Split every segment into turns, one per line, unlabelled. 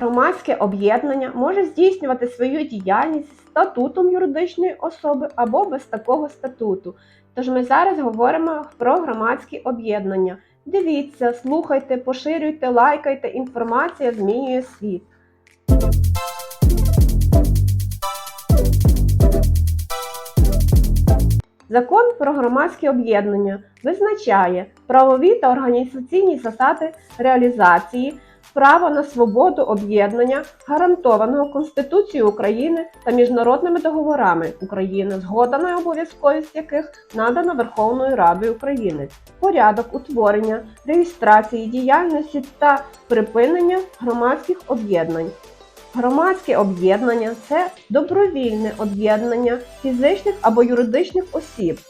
Громадське об'єднання може здійснювати свою діяльність статутом юридичної особи або без такого статуту. Тож ми зараз говоримо про громадські об'єднання. Дивіться, слухайте, поширюйте, лайкайте. Інформація змінює світ. Закон про громадські об'єднання визначає правові та організаційні засади реалізації права на свободу об'єднання, гарантованого Конституцією України та міжнародними договорами України, згода на обов'язковість яких надана Верховною Радою України, порядок утворення, реєстрації діяльності та припинення громадських об'єднань. Громадське об'єднання це добровільне об'єднання фізичних або юридичних осіб,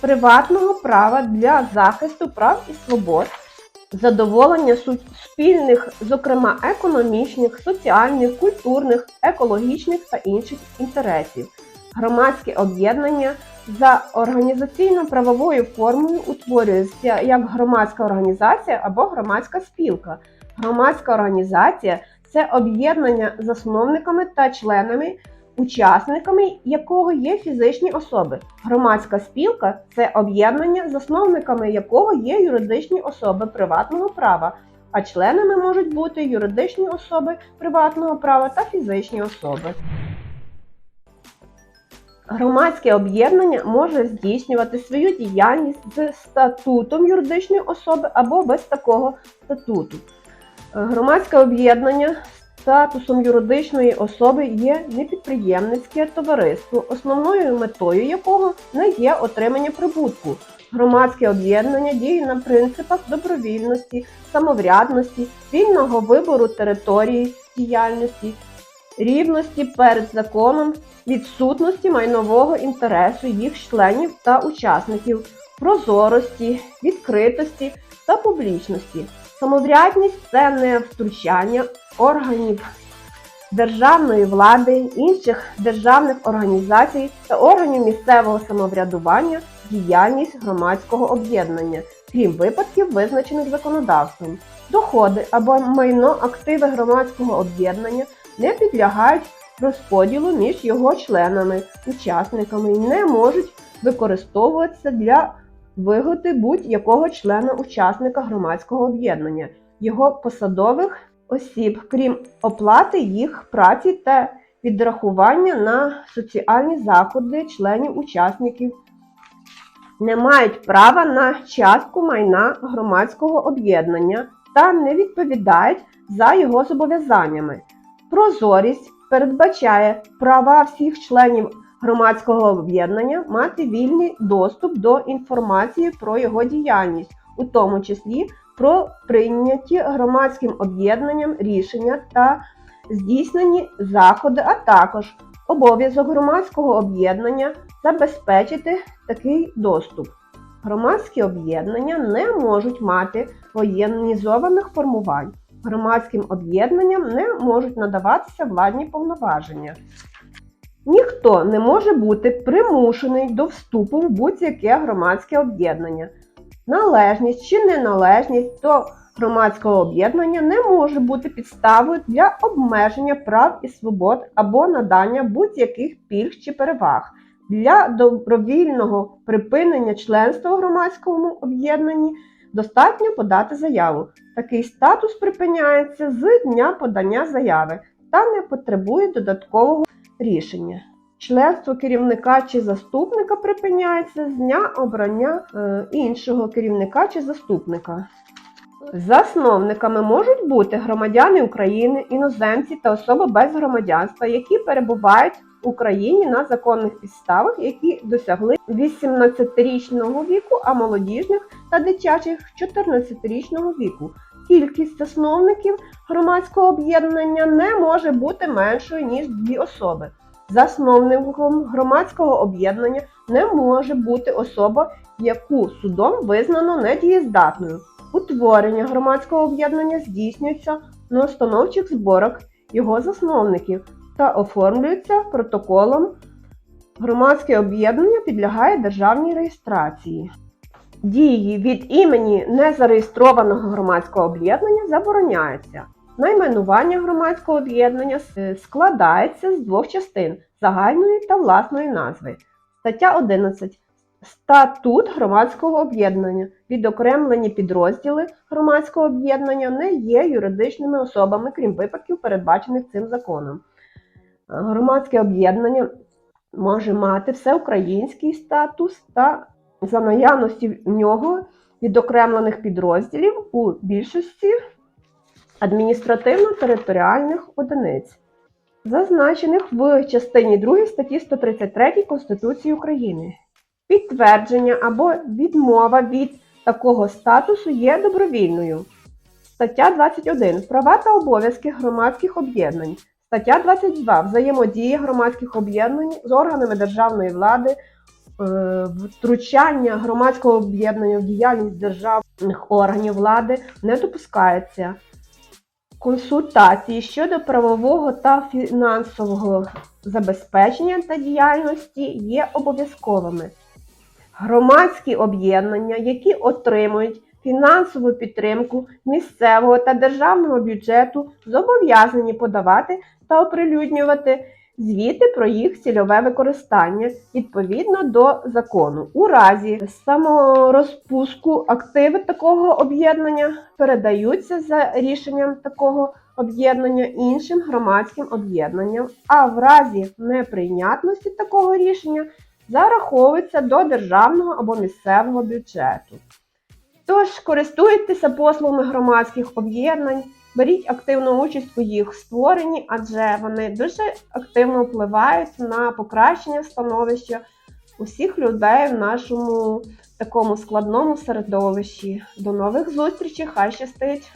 приватного права для захисту прав і свобод, задоволення спільних, зокрема економічних, соціальних, культурних, екологічних та інших інтересів. Громадське об'єднання за організаційно-правовою формою утворюється як громадська організація або громадська спілка. Громадська організація це об'єднання засновниками та членами, учасниками якого є фізичні особи. Громадська спілка це об'єднання, засновниками якого є юридичні особи приватного права, а членами можуть бути юридичні особи приватного права та фізичні особи. Громадське об'єднання може здійснювати свою діяльність з статутом юридичної особи або без такого статуту. Громадське об'єднання статусом юридичної особи є непідприємницьке товариство, основною метою якого не є отримання прибутку. Громадське об'єднання діє на принципах добровільності, самоврядності, вільного вибору території діяльності, рівності перед законом, відсутності майнового інтересу їх членів та учасників, прозорості, відкритості та публічності. Самоврядність це не втручання органів державної влади, інших державних організацій та органів місцевого самоврядування діяльність громадського об'єднання, крім випадків, визначених законодавством. Доходи або майно активи громадського об'єднання не підлягають розподілу між його членами, учасниками і не можуть використовуватися для вигоди будь-якого члена учасника громадського об'єднання, його посадових осіб, крім оплати їх праці та відрахування на соціальні заходи членів учасників, не мають права на частку майна громадського об'єднання та не відповідають за його зобов'язаннями. Прозорість передбачає права всіх членів громадського об'єднання мати вільний доступ до інформації про його діяльність, у тому числі про прийняті громадським об'єднанням рішення та здійснені заходи, а також обов'язок громадського об'єднання забезпечити такий доступ. Громадські об'єднання не можуть мати воєнізованих формувань. Громадським об'єднанням не можуть надаватися владні повноваження. Ніхто не може бути примушений до вступу в будь-яке громадське об'єднання. Належність чи неналежність до громадського об'єднання не може бути підставою для обмеження прав і свобод або надання будь-яких пільг чи переваг. Для добровільного припинення членства у громадському об'єднанні достатньо подати заяву. Такий статус припиняється з дня подання заяви та не потребує додаткового рішення. Членство керівника чи заступника припиняється з дня обрання е, іншого керівника чи заступника. Засновниками можуть бути громадяни України, іноземці та особи без громадянства, які перебувають в Україні на законних підставах, які досягли 18-річного віку, а молодіжних та дитячих 14-річного віку. Кількість засновників громадського об'єднання не може бути меншою ніж дві особи. Засновником громадського об'єднання не може бути особа, яку судом визнано недієздатною. Утворення громадського об'єднання здійснюється на установчих зборах його засновників та оформлюється протоколом. Громадське об'єднання підлягає державній реєстрації. Дії від імені незареєстрованого громадського об'єднання забороняються. Найменування громадського об'єднання е, складається з двох частин загальної та власної назви. Стаття 11. Статут громадського об'єднання. Відокремлені підрозділи громадського об'єднання не є юридичними особами, крім випадків, передбачених цим законом. Громадське об'єднання може мати всеукраїнський статус та за наявності в нього відокремлених підрозділів у більшості адміністративно-територіальних одиниць, зазначених в частині 2 статті 133 Конституції України. Підтвердження або відмова від такого статусу є добровільною. Стаття 21. Права та обов'язки громадських об'єднань. Стаття 22. Взаємодія громадських об'єднань з органами державної влади, втручання громадського об'єднання в діяльність державних органів влади не допускається. Консультації щодо правового та фінансового забезпечення та діяльності є обов'язковими. Громадські об'єднання, які отримують фінансову підтримку місцевого та державного бюджету, зобов'язані подавати та оприлюднювати звіти про їх цільове використання відповідно до закону. У разі саморозпуску активи такого об'єднання передаються за рішенням такого об'єднання іншим громадським об'єднанням, а в разі неприйнятності такого рішення зараховується до державного або місцевого бюджету. Тож користуйтеся послугами громадських об'єднань, беріть активну участь у їх створенні, адже вони дуже активно впливають на покращення становища усіх людей в нашому такому складному середовищі. До нових зустрічей, хай щастить!